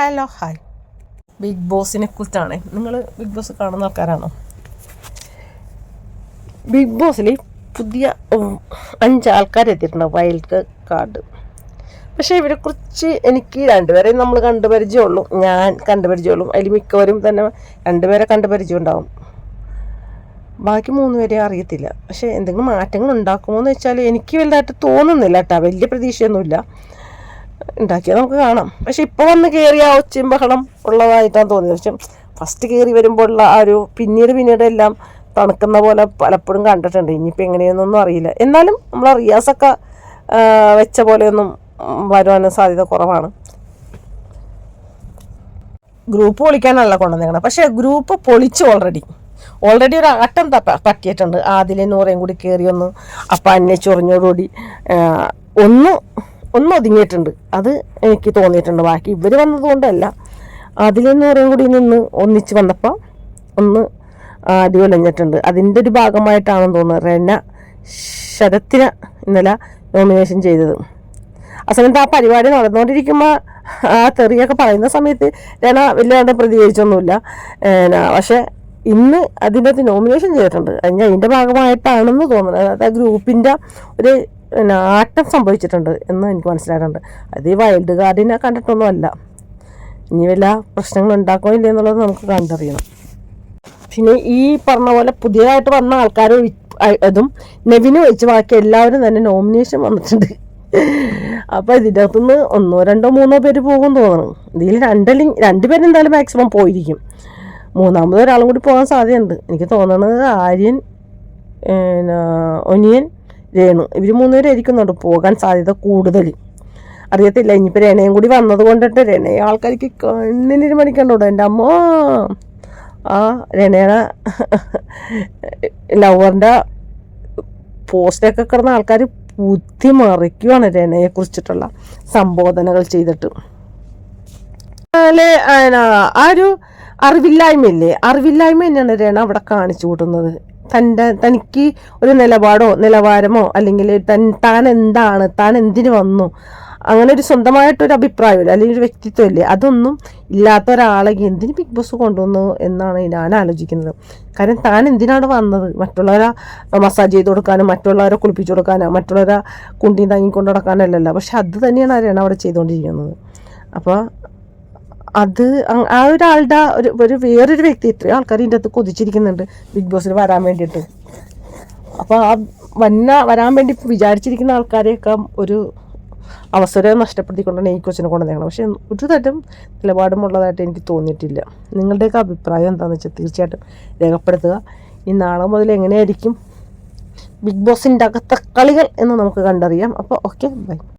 Hello hi. Big ബോസിനെ കുറിച്ചാണ്. നിങ്ങൾ ബിഗ് ബോസ് കാണുന്ന ആൾക്കാരാണോ? ബിഗ് ബോസിൽ പുതിയ അഞ്ച് ആൾക്കാരെത്തിയിട്ടുണ്ട് വൈൽഡ് കാർഡ് പക്ഷേ ഇവരെക്കുറിച്ച് എനിക്ക് രണ്ടുപേരെയും നമ്മൾ കണ്ടുപരിചയമുള്ളൂ ഞാൻ കണ്ടുപരിചയമുള്ളൂ അതിൽ മിക്കവരും തന്നെ രണ്ടുപേരെ കണ്ടുപരിചയം ഉണ്ടാവും ബാക്കി മൂന്ന് പേരെ അറിയത്തില്ല. പക്ഷേ എന്തെങ്കിലും മാറ്റങ്ങൾ ഉണ്ടാക്കുമോ എന്ന് വെച്ചാൽ എനിക്ക് വലുതായിട്ട് തോന്നുന്നില്ല കേട്ടോ. വലിയ പ്രതീക്ഷയൊന്നുമില്ല. ഉണ്ടാക്കിയാൽ നമുക്ക് കാണാം. പക്ഷെ ഇപ്പോൾ വന്ന് കയറിയ ആ ഒച്ചയും ബഹളം ഉള്ളതായിട്ടാണ് തോന്നിയത്. പക്ഷെ ഫസ്റ്റ് കയറി വരുമ്പോഴുള്ള ആ ഒരു പിന്നീട് പിന്നീട് എല്ലാം തണുക്കുന്ന പോലെ പലപ്പോഴും കണ്ടിട്ടുണ്ട്. ഇനിയിപ്പോൾ എങ്ങനെയെന്നൊന്നും അറിയില്ല. എന്നാലും നമ്മൾ റിയാസൊക്കെ വെച്ച പോലെയൊന്നും വരുവാനും സാധ്യത കുറവാണ്. ഗ്രൂപ്പ് പൊളിക്കാനല്ല കൊണ്ടുവന്നേക്കണം. പക്ഷേ ഗ്രൂപ്പ് പൊളിച്ചു ഓൾറെഡി ഓൾറെഡി ഒരു ആട്ടം തപ്പ പറ്റിയിട്ടുണ്ട് ആദ്യം നൂറേയും കൂടി കയറി ഒന്ന് അപ്പം അന്നെ ചൊറിഞ്ഞോടുകൂടി ഒന്ന് ഒന്ന് ഒതുങ്ങിയിട്ടുണ്ട്. അത് എനിക്ക് തോന്നിയിട്ടുണ്ട്. ബാക്കി ഇവർ വന്നതുകൊണ്ടല്ല നിന്ന് നൂറേയും കൂടി നിന്ന് ഒന്നിച്ച് വന്നപ്പോൾ ഒന്ന് അടിപൊളിഞ്ഞിട്ടുണ്ട് അതിന്റെ ഒരു ഭാഗമായിട്ടാണെന്ന് തോന്നുന്നത് റെന ശരത്തിന് ഇന്നലെ നോമിനേഷൻ ചെയ്തത്. ആ സമയത്ത് ആ പരിപാടി നടന്നുകൊണ്ടിരിക്കുമ്പോൾ ആ തെറിയൊക്കെ പറയുന്ന സമയത്ത് രണ വല്ലാണ്ട് പ്രതികരിച്ചൊന്നുമില്ല. പക്ഷേ ഇന്ന് അതിന്റെ അകത്ത് നോമിനേഷൻ ചെയ്തിട്ടുണ്ട്. അതിന്റെ ഭാഗമായിട്ടാണെന്ന് തോന്നുന്നത് അതായത് ആ ഗ്രൂപ്പിന്റെ ഒരു പിന്നെ, ആട്ടം സംഭവിച്ചിട്ടുണ്ട് എന്ന് എനിക്ക് മനസ്സിലായിട്ടുണ്ട്. അത് ഈ വൈൽഡ് ഗാർഡിനെ കണ്ടിട്ടൊന്നും അല്ല ഇനി വല്ല പ്രശ്നങ്ങൾ ഉണ്ടാക്കോ ഇല്ല എന്നുള്ളത് നമുക്ക് കണ്ടറിയണം. പിന്നെ ഈ പറഞ്ഞ പോലെ പുതിയതായിട്ട് വന്ന ആൾക്കാർ അതും നെവിന് വെച്ച് ബാക്കി എല്ലാവരും തന്നെ നോമിനേഷൻ വന്നിട്ടുണ്ട്. അപ്പോൾ ഇതിന്റെ അകത്തുനിന്ന് ഒന്നോ രണ്ടോ മൂന്നോ പേര് പോകും തോന്നുന്നു ഇതിൽ രണ്ടല്ലി രണ്ടുപേരും എന്തായാലും മാക്സിമം പോയിരിക്കും. മൂന്നാമത് ഒരാളും കൂടി പോകാൻ സാധ്യതയുണ്ട്. എനിക്ക് തോന്നുന്നത് ആര്യൻ ഒനിയൻ രേണു. ഇവർ മൂന്നുപേരായിരിക്കും കൊണ്ട് പോകാൻ സാധ്യത കൂടുതൽ. അറിയത്തില്ല ഇനിയിപ്പോൾ രണയും കൂടി വന്നത് കൊണ്ടിട്ട് രണയെ ആൾക്കാർക്ക് കണ്ണിനൊരു മണിക്കണ്ടോടോ എന്റെ അമ്മ! ആ രണയുടെ ലവറിന്റെ പോസ്റ്റൊക്കെ കിടന്ന ആൾക്കാർ ബുദ്ധി മറിക്കുവാണ് രണയെ കുറിച്ചിട്ടുള്ള സംബോധനകൾ ചെയ്തിട്ട്. ആ ഒരു അറിവില്ലായ്മയില്ലേ? അറിവില്ലായ്മ തന്നെയാണ് രണ അവിടെ കാണിച്ചു കൂട്ടുന്നത് തന്റെ തനിക്ക് ഒരു നിലപാടോ നിലവാരമോ അല്ലെങ്കിൽ തൻ താൻ എന്താണ് താൻ എന്തിന് വന്നു? അങ്ങനെ ഒരു സ്വന്തമായിട്ടൊരു അഭിപ്രായമില്ല അല്ലെങ്കിൽ ഒരു വ്യക്തിത്വം ഇല്ലേ? അതൊന്നും ഇല്ലാത്ത ഒരാളെ എന്തിന് ബിഗ് ബോസ് കൊണ്ടുവന്നു എന്നാണ് ഞാൻ ആലോചിക്കുന്നത്. കാരണം താൻ എന്തിനാണ് വന്നത്? മറ്റുള്ളവരെ മസാജ് ചെയ്ത് കൊടുക്കാനും മറ്റുള്ളവരെ കുളിപ്പിച്ചു കൊടുക്കാനോ മറ്റുള്ളവരെ കുണ്ടി താങ്ങിക്കൊണ്ട് നടക്കാനല്ലല്ലോ പക്ഷെ അത് തന്നെയാണ് ആരാണ് അവിടെ ചെയ്തുകൊണ്ടിരിക്കുന്നത്. അപ്പോൾ അത് ആ ഒരാളുടെ ഒരു ഒരു വേറൊരു വ്യക്തി ഇത്രയും ആൾക്കാർ ഇതിന്റെ അകത്ത് കൊതിച്ചിരിക്കുന്നുണ്ട് ബിഗ് ബോസിൽ വരാൻ വേണ്ടിയിട്ട്. അപ്പോൾ ആ വന്ന വരാൻ വേണ്ടി വിചാരിച്ചിരിക്കുന്ന ആൾക്കാരെയൊക്കെ ഒരു അവസരം നഷ്ടപ്പെടുത്തിക്കൊണ്ടാണ് ഈ കൊച്ചിനെ കൊണ്ടുവന്നേക്കണം പക്ഷേ ഒരു തരം നിലപാടുമുള്ളതായിട്ട് എനിക്ക് തോന്നിയിട്ടില്ല. നിങ്ങളുടെയൊക്കെ അഭിപ്രായം എന്താണെന്ന് വെച്ചാൽ തീർച്ചയായിട്ടും രേഖപ്പെടുത്തുക. ഈ നാളെ മുതൽ എങ്ങനെയായിരിക്കും ബിഗ് ബോസിന്റെ അകത്തെ കളികൾ എന്ന് നമുക്ക് കണ്ടറിയാം. അപ്പോൾ ഓക്കെ ബൈ.